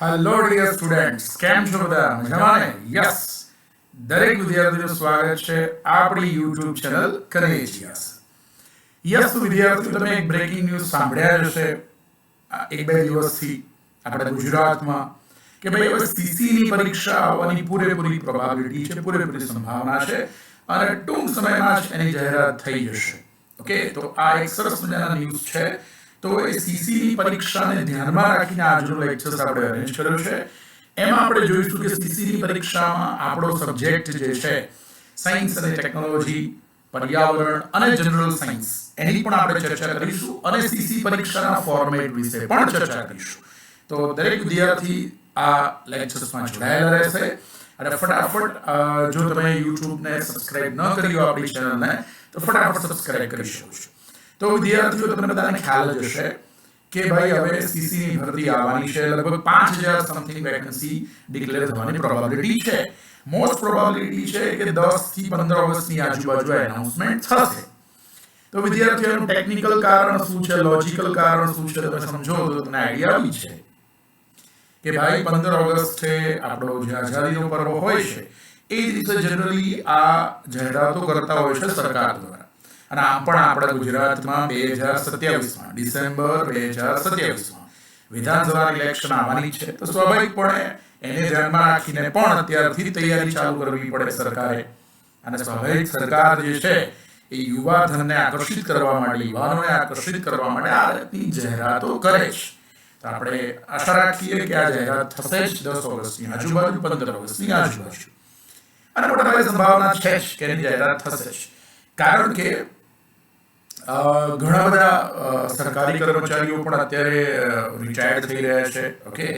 Hello dear students કેમ છો બધા? મજામાં યસ દરેક વિદ્યાર્થીનું સ્વાગત છે આપણી યુટ્યુબ ચેનલ કરેજિયસ યસ વિદ્યાર્થીઓ, તમે એક બ્રેકિંગ ન્યૂઝ સાંભળ્યા હશે. એક બે દિવસથી આપણે ગુજરાતમાં કે ભાઈ હવે સીસીની પરીક્ષા આવવાની પૂરેપૂરી પ્રોબાબિલિટી છે, પૂરેપૂરી સંભાવના છે અને ટૂંક સમયમાં જ એની જાહેરાત થઈ જશે. ઓકે તો આ એક સરસ મજાના ન્યૂઝ છે. તો એ સીસીની પરીક્ષાને ધ્યાનમાં રાખીને આજનો લેક્ચર્સ આપણે અરેન્જ કર્યો છે, એમાં આપણે જોઈશું કે સીસીની પરીક્ષામાં આપણો સબ્જેક્ટ જે છે સાયન્સ અને ટેકનોલોજી પર્યાવરણ અને જનરલ સાયન્સ એની પણ આપણે ચર્ચા કરીશું અને સીસી પરીક્ષાના ફોર્મેટ વિશે પણ ચર્ચા કરીશું. તો દરેક વિદ્યાર્થી આ લેક્ચર્સમાં જોડાયેલા રહેશે. અને ફટાફટ જો તમે યુટ્યુબને સબસ્ક્રાઇબ ન કર્યું આપણી ચેનલને તો ફટાફટ સબસ્ક્રાઇબ કરી શકો છો. તો વિદ્યાર્થીઓ, તમને બધાને ખ્યાલ જ હશે કે ભાઈ હવે સીસીની ભરતી આવવાની છે. લગભગ પાંચ હજાર સમથિંગ વેકન્સી ડિક્લેર થવાની પ્રોબેબિલિટી છે. મોસ્ટ પ્રોબેબિલિટી છે કે દસથી પંદર ઓગસ્ટની આજુબાજુ એનાઉન્સમેન્ટ થશે. તો વિદ્યાર્થીઓનું ટેકનિકલ કારણ શું છે? લોજિકલ કારણ શું છે? તમે સમજો તો તમને આઈડિયા આવી છે. કે ભાઈ પંદર ઓગસ્ટ છે, આપણો જે આઝાદીનો પર્વ હોય છે. એ દિવસે જનરલી આ જાહેરાતો કરતા હોય છે સરકાર દ્વારા. અને આમ પણ આપણા ગુજરાતમાં બે હજાર સત્યાવીસમાં, ડિસેમ્બર બે હજાર સત્યાવીસમાં. વિધાનસભા ઇલેક્શન આવવાની છે, તો સ્વાભાવિકપણે એને ધ્યાનમાં રાખીને પણ અત્યારથી તૈયારી ચાલુ કરવી પડે સરકારે. અને સ્વાભાવિક સરકાર જે છે, એ યુવા ધનને આકર્ષિત કરવા માટે, યુવાનોને આકર્ષિત કરવા માટે આ રીતની જાહેરાતો કરે છે. તો આપણે આશા રાખીએ કે આ જાહેરાત થશે જ દસ ઓગસ્ટની આજુબાજુ, પંદર ઓગસ્ટની આજુબાજુ. અને મોટાભાગે સંભાવના છે જ કે એની જાહેરાત થશે જ. કારણ કે ઘણા બધા સરકારી કર્મચારીઓ પણ અત્યારે રિટાયર્ડ થઈ રહ્યા છે ઓકે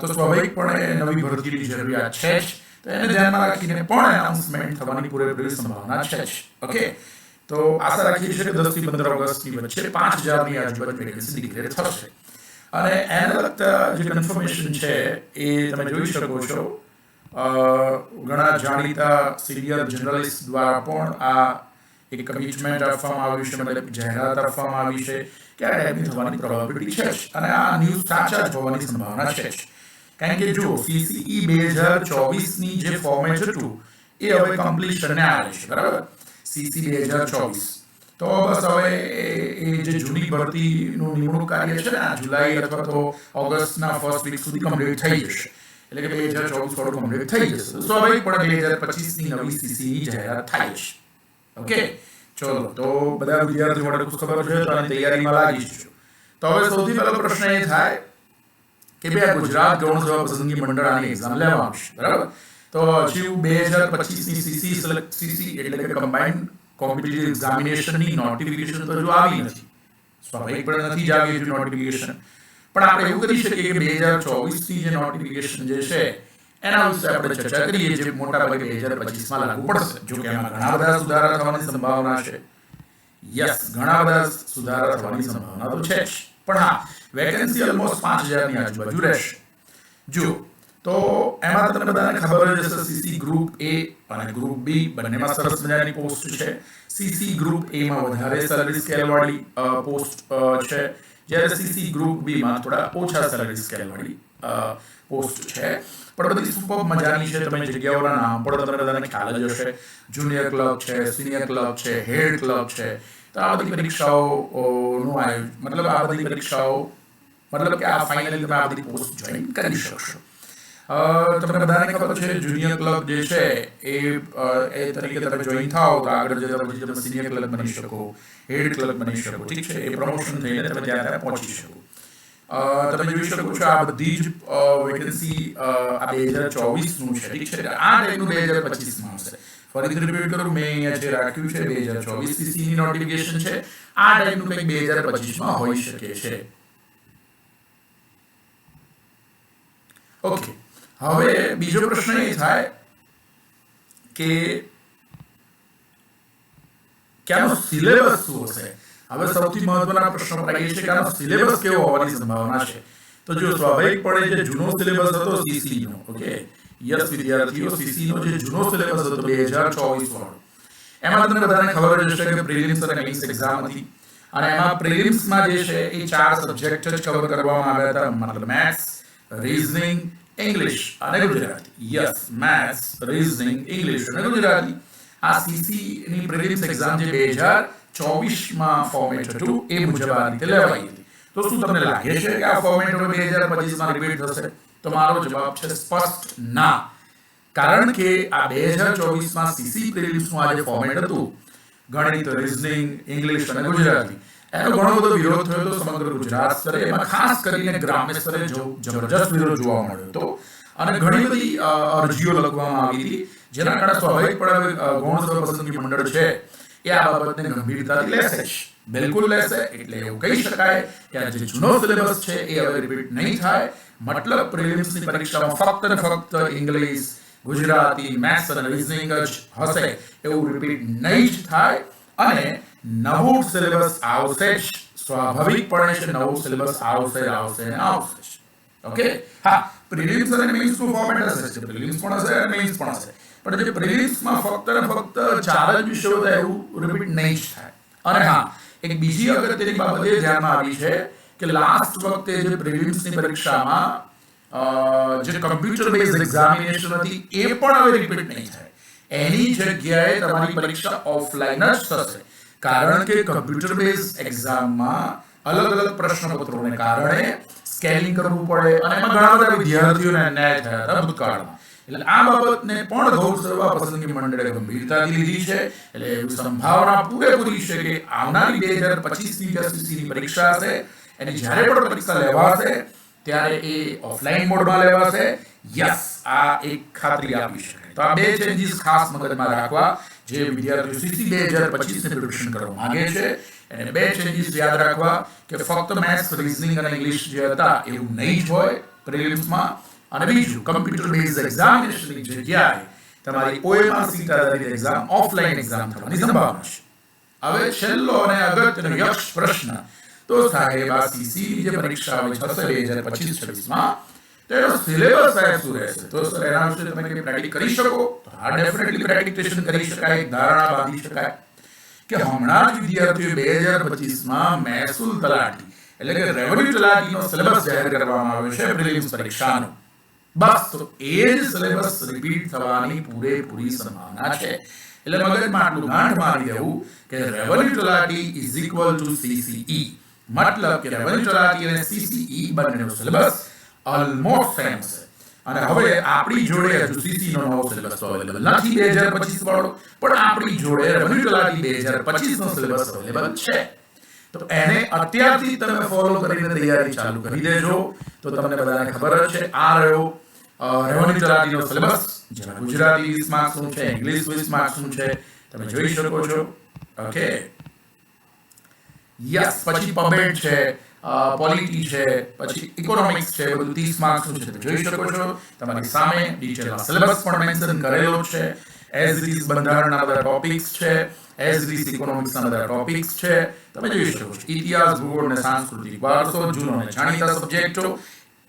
તો સ્વાભાવિકપણે નવી ભરતીની જરૂરિયાત છે જ, તો એને ધ્યાનમાં રાખીને પણ એનાઉન્સમેન્ટ થવાની પૂરેપૂરી સંભાવના છે જ ઓકે તો આશા રાખીએ છીએ કે દસથી પંદર ઓગસ્ટની વચ્ચે પાંચ હજારની આજુબાજુ વેકેન્સી ડિક્લેર થશે. અને એને લગતા જે કન્ફર્મેશન છે, એ તમે જોઈ શકો છો. ઘણા જાણીતા સિનિયર જર્નલિસ્ટ દ્વારા પણ આ એક કમિટમેન્ટ આપવામાં આવ્યું છે મતલબ જાહેરાત આપવામાં આવી છે કે આ ટાઈપની થવાની પ્રોબેબિલિટી છે જ અને આ ન્યૂઝ સાચા જ હોવાની સંભાવના છે જ કારણ કે જો સીસીઈ બે હજાર ચોવીસની જે ફોર્મેટ હતું એ હવે કમ્પ્લીશનને આવે છે બરાબર સીસી બે હજાર ચોવીસ તો બસ હવે એ- જે જૂની ભરતીનું નિમણૂક કાર્ય છે ને આ જુલાઈ અથવા તો ઓગસ્ટના ફર્સ્ટ વીક સુધી કમ્પ્લીટ થઈ જશે એટલે કે બે હજાર ચોવીસ વાળું કમ્પ્લીટ થઈ જશે। સ્વાભાવિક પણ બે હજાર પચીસની નવી સીસીની જાહેરાત થાય છે। ઓકે? ચલો તો બધા વિદ્યાર્થીઓ માટે ખુશખબર છે તો આની તૈયારીમાં લાગી જજો. તો હવે સૌથી પહેલો પ્રશ્ન એ થાય કે બે ગુજરાત ગૌણ સેવા પસંદગી મંડળ આની એક્ઝામ લેવા આવશે બરાબર? તો હજી બે હજાર પચીસની સીસી સીસી એટલે કે કમ્બાઇન્ડ કોમ્પિટિટિવ એક્ઝામિનેશનની નોટિફિકેશન તો હજુ આવી નથી. સ્વાભાવિક પણ નથી જ આવી નોટિફિકેશન પણ આપણે એવું કરી શકીએ કે બે હજાર ચોવીસની જે નોટિફિકેશન જે છે એના વિશે આપણે ચર્ચા કરીએ જે મોટા ભાગે બે હજાર પચીસમાં લાગુ પડશે જો કે એમાં ઘણા બધા સુધારા થવાની સંભાવના છે યસ ઘણા બધા સુધારા થવાની સંભાવના તો છે જ પણ હા વેકેન્સી ઓલમોસ્ટ પાંચ હજારની આજુબાજુ રહેશે જો તો એમાં તમને બધાને ખબર જ હશે સીસી ગ્રુપ એ અને ગ્રુપ બી બંનેમાં સરસ મજાની પોસ્ટ છે સીસી ગ્રુપ એ માં વધારે સેલરી સ્કેલ વાળી પોસ્ટ છે જ્યારે સીસી ગ્રુપ બી માં થોડા ઓછા સેલરી સ્કેલ વાળી પોસ્ટ છે પણ બધી સુપર મજાની છે? તમે જગ્યાઓના નામ પણ તમને બધાને ખ્યાલ જ હશે. જુનિયર ક્લબ છે સિનિયર ક્લબ છે હેડ ક્લબ છે. તો આ બધી પરીક્ષાઓ અ, આયોજન મતલબ આ બધી પરીક્ષાઓ મતલબ કે આ ફાઇનલી તમે આ બધી પોસ્ટ જોઈન કરી શકશો. તમને બધાને ખબર છે જુનિયર ક્લબ જે છે એ એ તરીકે તમે જોઈન થાઓ તો આગળ જતા પછી તમે સિનિયર ક્લબ બની શકો હેડ ક્લબ બની શકો. ઠીક છે? એ પ્રમોશન થઈને તમે ત્યાં ત્યાં પહોંચી શકો. તમે જોઈ શકો છો આ બધી જ વેકેન્સી આ બે હજાર ચોવીસનું છે. ઠીક છે? આ ટાઈપનું બે હજાર પચીસમાં આવશે. ફરીથી રિપીટ કરું, મેં અહીંયા જે રાખ્યું છે, બે હજાર ચોવીસ સીસીની નોટિફિકેશન છે. આ ટાઈપનું કંઈક બે હજાર પચીસમાં હોઈ શકે છે. ઓકે હવે બીજો પ્રશ્ન એ થાય કે, ક્યાંનો સિલેબસ શું હશે? હવે સૌથી મહત્વના પ્રશ્નો પર આવીએ છીએ કે આનો સિલેબસ કેવો હોવાની સંભાવના છે. તો જો સ્વાભાવિકપણે જે જૂનો સિલેબસ હતો સીસી ઓકે યસ, વિદ્યાર્થીઓ સીસી જે જૂનો સિલેબસ હતો બે હજાર ચોવીસ વાળો એમાં તમને બધાને ખબર જ હશે કે પ્રિલિમ્સ અને મેઇન્સ એક્ઝામ હતી. અને એમાં પ્રિલિમ્સમાં જે છે એ ચાર સબ્જેક્ટ જ કવર કરવામાં આવ્યા હતા. મતલબ મેથ્સ રીઝનિંગ ઇંગ્લિશ અને Gujarati. Yes maths reasoning English અને ગુજરાતી. આ સીસી ની પ્રિલિમ્સ એક્ઝામ જે બે હજાર ચોવીસમાં ફોર્મેટ હતું એ મુજબ આ રીતે લેવાઈ હતી તો શું તમને લાગે છે કે આ ફોર્મેટ હવે બે હજાર પચીસમાં રિપીટ થશે તો મારો જવાબ છે સ્પષ્ટ ના કારણ કે આ બે હજાર ચોવીસમાં સીસી પ્રિલિમ્સનું આ જે ફોર્મેટ હતું ગણિત રીઝનિંગ ઇંગ્લિશ અને ગુજરાતી એનો ઘણો બધો વિરોધ થયો હતો સમગ્ર ગુજરાત સ્તરે એમાં ખાસ કરીને ગ્રામ્ય સ્તરે જો જબરજસ્ત વિરોધ જોવા મળ્યો હતો અને ઘણી બધી અ, અરજીઓ લખવામાં આવી હતી જેના કારણે સ્વાભાવિકપણે હવે, અ, ગૌણ સેવા પસંદગી મંડળ છે એ આ બાબતને ગંભીરતાથી લેશે જ. બિલકુલ લેશે એટલે એવું કહી શકાય કે આ જે જૂનો સિલેબસ છે એ હવે રિપીટ નહીં થાય મતલબ પ્રિલિમ્સની પરીક્ષામાં ફક્ત ને ફક્ત ઇંગ્લિશ ગુજરાતી મેથ્સ અને રીઝનિંગ જ હશે એવું રિપીટ નહીં જ થાય અને નવું સિલેબસ આવશે જ સ્વાભાવિકપણે છે નવું સિલેબસ આવશે આવશે ને આવશે જ. ઓકે હા પ્રિલિમ્સ અને મેઇન્સ નું ફોર્મેટ હશે પ્રિલિમ્સ પણ હશે અને મેઇન્સ પણ હશે પણ જે પ્રિલિમ્સમાં ફક્ત ને ફક્ત ચાર જ વિષયો હતા એવું રિપીટ નહીં જ થાય અને હા એક બીજી અગત્યની બાબત એ ધ્યાનમાં આવી છે કે લાસ્ટ વખતે જે પ્રિલિમ્સની પરીક્ષામાં અ, જે કમ્પ્યુટર બેઝ એક્ઝામિનેશન હતી એ પણ હવે રિપીટ નહીં થાય એની જગ્યાએ તમારી પરીક્ષા ઓફલાઈન જ થશે કારણ કે કમ્પ્યુટર બેઝ એક્ઝામમાં અલગ અલગ પ્રશ્નપત્રોને કારણે સ્કેનિંગ કરવું પડે અને એમાં ઘણા બધા વિદ્યાર્થીઓને અન્યાય થયા હતા ભૂતકાળમાં એટલે આ બાબતને પણ ગૌર સેવા પસંદગી મંડળે ગંભીરતાથી લીધી છે એટલે એવી સંભાવના પૂરેપૂરી છે કે આવનારી બે હજાર પચીસની ની પરીક્ષા હશે એની જ્યારે પણ પરીક્ષા લેવાશે ત્યારે એ ઓફલાઈન મોડમાં લેવાશે યસ આ એક ખાતરી આપી શકાય તો આ બે ચેન્જીસ ખાસ મગજમાં રાખવા જે વિદ્યાર્થીઓ સીસી બે હજાર પચીસ ને પ્રિપરેશન કરવા માંગે છે એને બે ચેન્જીસ યાદ રાખવા કે ફક્ત મેથ્સ રીઝનિંગ અને ઇંગ્લિશ જે હતા એવું નહીં જ હોય પ્રિલિમ્સમાં અને બીજું કમ્પ્યુટર બેઝ એક્ઝામિનેશનની જગ્યાએ તમારી ઓએમઆર સીટ આધારિત એક્ઝામ ઓફલાઈન એક્ઝામ થવાની સંભાવના છે હવે છેલ્લો અને અગત્યનો યક્ષ પ્રશ્ન તો સાહેબ આ સીસી જે પરીક્ષા આવે છે બે હજાર પચીસ છવ્વીસમાં તેનો સિલેબસ સાહેબ શું રહેશે તો સર એના વિશે તમે કંઈ પ્રેક્ટિક કરી શકો હા ડેફિનેટલી પ્રેક્ટિકેશન કરી શકાય ધારણા બાંધી શકાય કે હમણાં જ વિદ્યાર્થીઓ બે હજાર પચીસમાં મહેસૂલ તલાટી એટલે કે રેવન્યુ તલાટીનો સિલેબસ જાહેર કરવામાં આવ્યો છે પ્રિલિમ્સ પરીક્ષાનો બસ તો એ જ સિલેબસ રિપીટ થવાની પૂરેપૂરી સંભાવના છે એટલે મગજમાં આટલું ગાંઠ મારી દેવું કે રેવન્યુ તલાટી ઇઝ ઇક્વલ ટુ સીસીઈ મતલબ કે રેવન્યુ તલાટી અને સીસીઈ બંનેનો સિલેબસ ઓલમોસ્ટ સેમ છે અને હવે આપણી જોડે હજુ સીસીનો નવો સિલેબસ અવેલેબલ નથી બે હજાર પચીસ વાળો, પણ આપણી જોડે રેવન્યુ તલાટી બે હજાર પચીસ નો સિલેબસ અવેલેબલ છે. તો એને અત્યારથી તમે ફોલો કરીને તૈયારી ચાલુ કરી દેજો. તો તમને બધાને ખબર જ છે, આ રહ્યો રેવન્યુ તલાટીનો સિલેબસ જેમાં ગુજરાતી વીસ માર્ક્સનું છે ઇંગ્લિશ વીસ માર્ક્સનું છે, તમે જોઈ શકો છો. ઓકે યસ પછી પબેટ છે. પોલિટી છે પછી ઇકોનોમિક્સ છે બધું 30 માર્ક્સનું છે તમે જોઈ શકો છો તમારી સામે ડિટેલમાં સિલેબસ પણ મેન્શન કરેલો છે એઝ ઇટ ઇઝ બંધારણના બધા ટોપિક્સ છે એઝ ઇટ ઇઝ ઇકોનોમિક્સના બધા ટોપિક્સ છે તમે જોઈ શકો છો ઇતિહાસ ભૂગોળ અને સાંસ્કૃતિક વારસો જૂનો અને જાણીતા સબ્જેક્ટો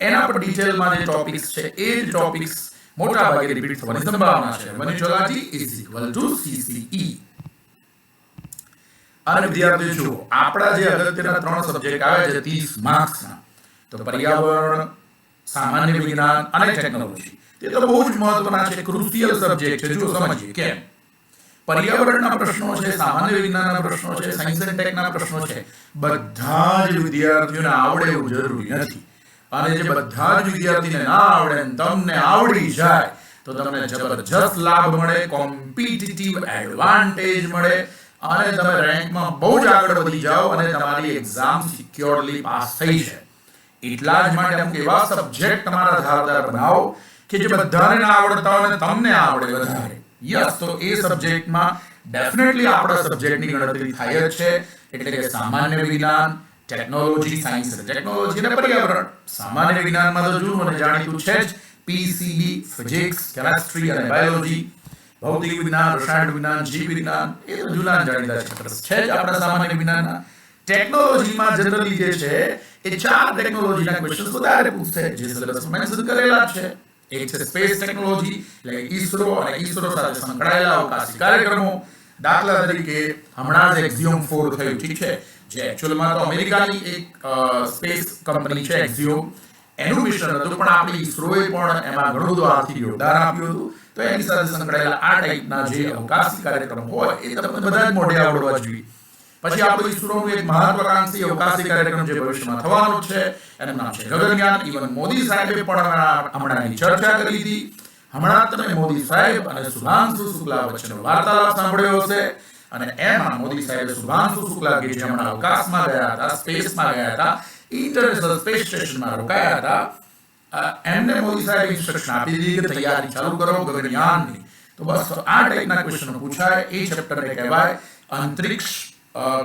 એના પર ડિટેલમાં જે ટોપિક્સ છે એ જ ટોપિક્સ મોટા ભાગે રિપીટ થવાની સંભાવના છે money is equal to CCE અને વિદ્યાર્થીઓ જુઓ આપણા જે અગત્યના ત્રણ સબ્જેક્ટ આવે છે ત્રીસ માર્ક્સના તો પર્યાવરણ સામાન્ય વિજ્ઞાન અને ટેકનોલોજી તે તો બહુ જ મહત્વના છે ક્રુશિયલ સબ્જેક્ટ છે જો સમજીએ કેમ પર્યાવરણના પ્રશ્નો છે સામાન્ય વિજ્ઞાનના પ્રશ્નો છે સાયન્સ એન્ડ ટેકના પ્રશ્નો છે બધા જ વિદ્યાર્થીઓને આવડે એવું જરૂરી નથી અને જે બધા જ વિદ્યાર્થીને ના આવડે અને તમને આવડી જાય તો તમને જબરજસ્ત લાભ મળે કોમ્પિટિટિવ એડવાન્ટેજ મળે અને તમે રેન્કમાં બહુ જ આગળ વધી જાઓ અને તમારી એક્ઝામ સિક્યોરલી પાસ થઈ જાય એટલા જ માટે અમુક એવા સબ્જેક્ટ તમારા ધારદાર બનાવો કે જે બધાને ના આવડતા હોય અને તમને આવડે વધારે યસ તો એ સબ્જેક્ટમાં ડેફિનેટલી આપણા સબ્જેક્ટની ગણતરી થાય જ છે એટલે કે સામાન્ય વિજ્ઞાન ટેકનોલોજી સાયન્સ અને ટેકનોલોજી અને પર્યાવરણ સામાન્ય વિજ્ઞાનમાં તો જૂનું અને જાણીતું છે જ પીસીબી ફિઝિક્સ કેમેસ્ટ્રી અને બાયોલોજી ભૌતિક વિજ્ઞાન રસાયણ વિજ્ઞાન જીવ વિજ્ઞાન એ તો જૂના જાણીતા ચેપ્ટર્સ છે જ આપણા સામાન્ય વિજ્ઞાનના ટેકનોલોજીમાં જનરલી જે છે એ ચાર ટેકનોલોજીના ક્વેશ્ચન્સ વધારે પૂછશે જે સિલેબસમાં મેન્શન કરેલા જ છે એક છે સ્પેસ ટેકનોલોજી એટલે ઈસરો અને ઈસરો સાથે સંકળાયેલા અવકાશી કાર્યક્રમો દાખલા તરીકે હમણાં જ એક્ઝિયોમ ફોર થયું ઠીક છે જે એકચ્યુઅલમાં તો અમેરિકાની એક સ્પેસ કંપની છે એક્ઝિયોમ એનું મિશન હતું પણ આપણી ઇસરોએ પણ એમાં ઘણું બધું આર્થિક યોગદાન આપ્યું હતું તો એની સાથે સંકળાયેલા આ ટાઈપના જે અવકાશી કાર્યક્રમ હોય, એ તમને બધા જ મોઢે આવડવા જોઈએ. પછી આપણું ઇસરોનું એક મહત્વાકાંક્ષી અવકાશી કાર્યક્રમ જે ભવિષ્યમાં થવાનો છે, એનું નામ છે ગગનયાન. ઇવન મોદી સાહેબે પણ હમણાં ચર્ચા કરી હતી. હમણાં તમે મોદી સાહેબ અને સુધાંશુ શુક્લા વચ્ચેનો વાર્તાલાપ સાંભળ્યો હશે. અને એમાં મોદી સાહેબે સુધાંશુ શુક્લા કે જે હમણાં અવકાશમાં ગયા હતા, સ્પેસમાં ગયા હતા, ઇન્ટરનેશનલ સ્પેસ સ્ટેશનમાં રોકાયા હતા એમને મોદી સાહેબ ઇન્સ્ટ્રક્શન આપી દીધી કે તૈયારી ચાલુ કરો ગગનયાનની તો બસ આ ટાઈપના ક્વેશ્ચનો પૂછાય એ ચેપ્ટરને કહેવાય અંતરિક્ષ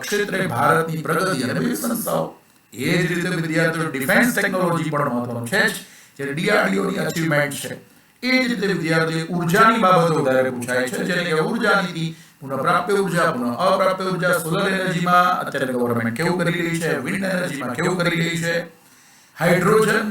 ક્ષેત્રે ભારતની પ્રગતિ અને સંસ્થાઓ એ જ રીતે વિદ્યાર્થીઓ ડિફેન્સ ટેકનોલોજી પણ મહત્વનું છે જ જે DRDO ની અચીવમેન્ટ છે એ જ રીતે વિદ્યાર્થીઓ ઉર્જાની બાબતો વધારે પૂછાય છે જેને કે ઊર્જા નીતિ પુનઃપ્રાપ્ય ઊર્જા પુનઃ અપ્રાપ્ય ઊર્જા સોલર એનર્જીમાં અત્યારે ગવર્મેન્ટ કેવું કરી રહી છે વિન્ડ એનર્જીમાં કેવું કરી રહી છે હાઇડ્રોજન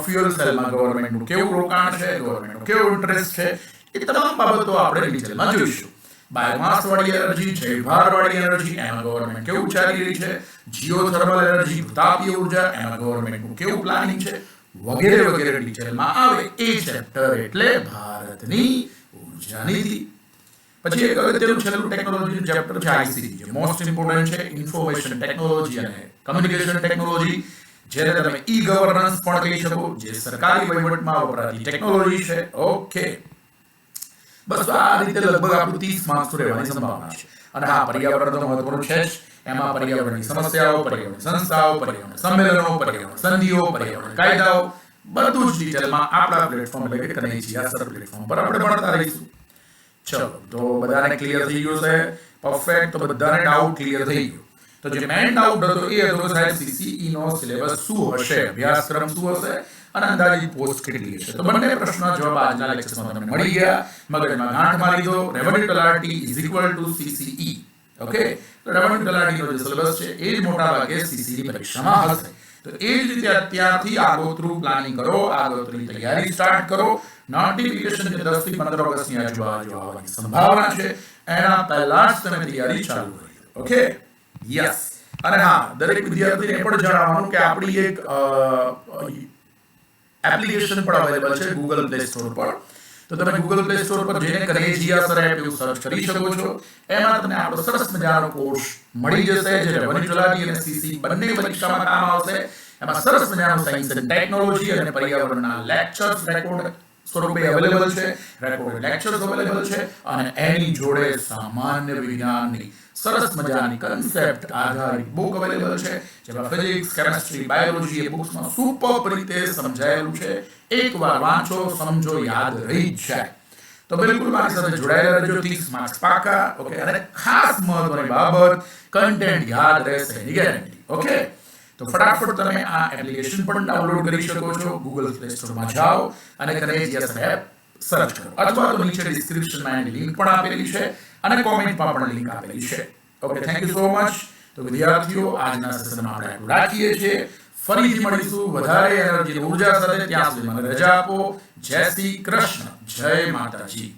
ફ્યુઅલ સેલમાં ગવર્મેન્ટનું કેવું રોકાણ છે ગવર્મેન્ટનું કેવું ઇન્ટરેસ્ટ છે એ તમામ બાબતો આપણે ડિટેલમાં જોઈશું બાયોમાસ વાળી એનર્જી જૈવભાર વાળી એનર્જી એમાં ગવર્મેન્ટ કેવું ચાલી રહી છે જીઓ થર્મલ એનર્જી તાપીય ઉર્જા એમાં ગવર્મેન્ટનું કેવું પ્લાનિંગ છે વગેરે વગેરે ડિટેલમાં આવે એ ચેપ્ટર એટલે ભારતની ઉર્જા નીતિ પછી એક અગત્યનું છેલ્લું ટેકનોલોજી ચેપ્ટર છે આઈસીટી જે મોસ્ટ ઇમ્પોર્ટન્ટ છે ઇન્ફોર્મેશન ટેકનોલોજી અને કમ્યુનિકેશન ટેકનોલોજી જેને તમે ઈ ગવર્નન્સ પણ કહી શકો, જે સરકારી વહીવટમાં વપરાતી ટેકનોલોજી છે. ઓકે બસ આ રીતે લગભગ આપણું ત્રીસ માર્ક્સ રહેવાની સંભાવના છે. અને હા, પર્યાવરણ તો મહત્વનું છે જ. એમાં પર્યાવરણની સમસ્યાઓ, પર્યાવરણ સંસ્થાઓ, પર્યાવરણ સંમેલનો, પર્યાવરણ સંધિઓ, પર્યાવરણ કાયદાઓ, બધું જ ડિટેલમાં આપણા પ્લેટફોર્મ એટલે કે કનેજી સર પ્લેટફોર્મ પર આપણે ભણતા રહીશું. ચલો, તો બધાને ક્લિયર થઈ ગયું છે? પરફેક્ટ તો બધાને ડાઉટ ક્લિયર થઈ ગયો. તો જે મેન ડાઉટ હતો એ હતો સાહેબ સીસીઈ નો સિલેબસ શું હશે અભ્યાસક્રમ શું હશે અને અંદાજિત પોસ્ટ કેટલી હશે તો બંને પ્રશ્નોના જવાબ આજના લેક્ચરમાં તમને મળી ગયા મગજમાં ગાંઠ મારી દો રેવન્યુ તલાટી is equal to CCE okay તો રેવન્યુ તલાટીનો જે સિલેબસ છે એ જ મોટા ભાગે સીસીની પરીક્ષામાં હશે તો એ જ રીતે અત્યારથી આગોતરું પ્લાનિંગ કરો આગોતરી તૈયારી સ્ટાર્ટ કરો નોટિફિકેશન જે 10 થી 15 ઓગસ્ટની આજુબાજુ આવવાની સંભાવના છે એના પહેલા જ તમે તૈયારી ચાલુ કરી દો ઓકે યસ અને હા, દરેક વિદ્યાર્થીને પણ જણાવવાનું કે આપણી એક એપ્લિકેશન પણ અવેલેબલ છે ગૂગલ પ્લે સ્ટોર પર. તો તમે ગૂગલ પ્લે સ્ટોર પર જઈને કનેજિયા સર એપ એવું સર્ચ કરી શકો છો. એમાં તમને આપણો સરસ મજાનો કોર્સ મળી જશે, જે રેવન્યુ તલાટી અને સીસી બંને પરીક્ષામાં કામ આવશે. એમાં સરસ મજાનો સાયન્સ અને ટેકનોલોજી અને પર્યાવરણના લેક્ચર્સ રેકોર્ડ સ્વરૂપે અવેલેબલ છે. રેકોર્ડ લેક્ચર્સ અવેલેબલ છે. અને એની જોડે સામાન્ય વિજ્ઞાનની સરસ મજાની કન્સેપ્ટ આધારિત બુક અવેલેબલ છે, જેમાં ફિઝિક્સ કેમેસ્ટ્રી બાયોલોજી એ બુક્સમાં સુપર રીતે સમજાયેલું છે. એકવાર વાંચો, સમજો, યાદ રહી જાય. તો બિલકુલ મારી સાથે જોડાયેલા રહેજો 30 માર્ક્સ પાકા, ઓકે? અને ખાસ મહત્વની બાબત કન્ટેન્ટ યાદ રહેશે એની ગેરંટી ઓકે? તો ફટાફટ તમે આ એપ્લિકેશન પણ ડાઉનલોડ કરી શકો છો ગૂગલ પ્લે સ્ટોરમાં જાઓ, અને કનેજિયસ એપ સર્ચ કરો. અથવા તો નીચે ડિસ્ક્રિપ્શનમાં એની લિંક પણ આપેલી છે. અને કોમેન્ટમાં પણ લિંક આપેલી છે okay thank you so much તો વિદ્યાર્થીઓ આજના સેશનમાં આપણે આટલું રાખીએ છીએ ફરીથી મળીશું વધારે એનર્જી ઉર્જા સાથે ત્યાં સુધી મને રજા આપો જય શ્રી કૃષ્ણ જય માતાજી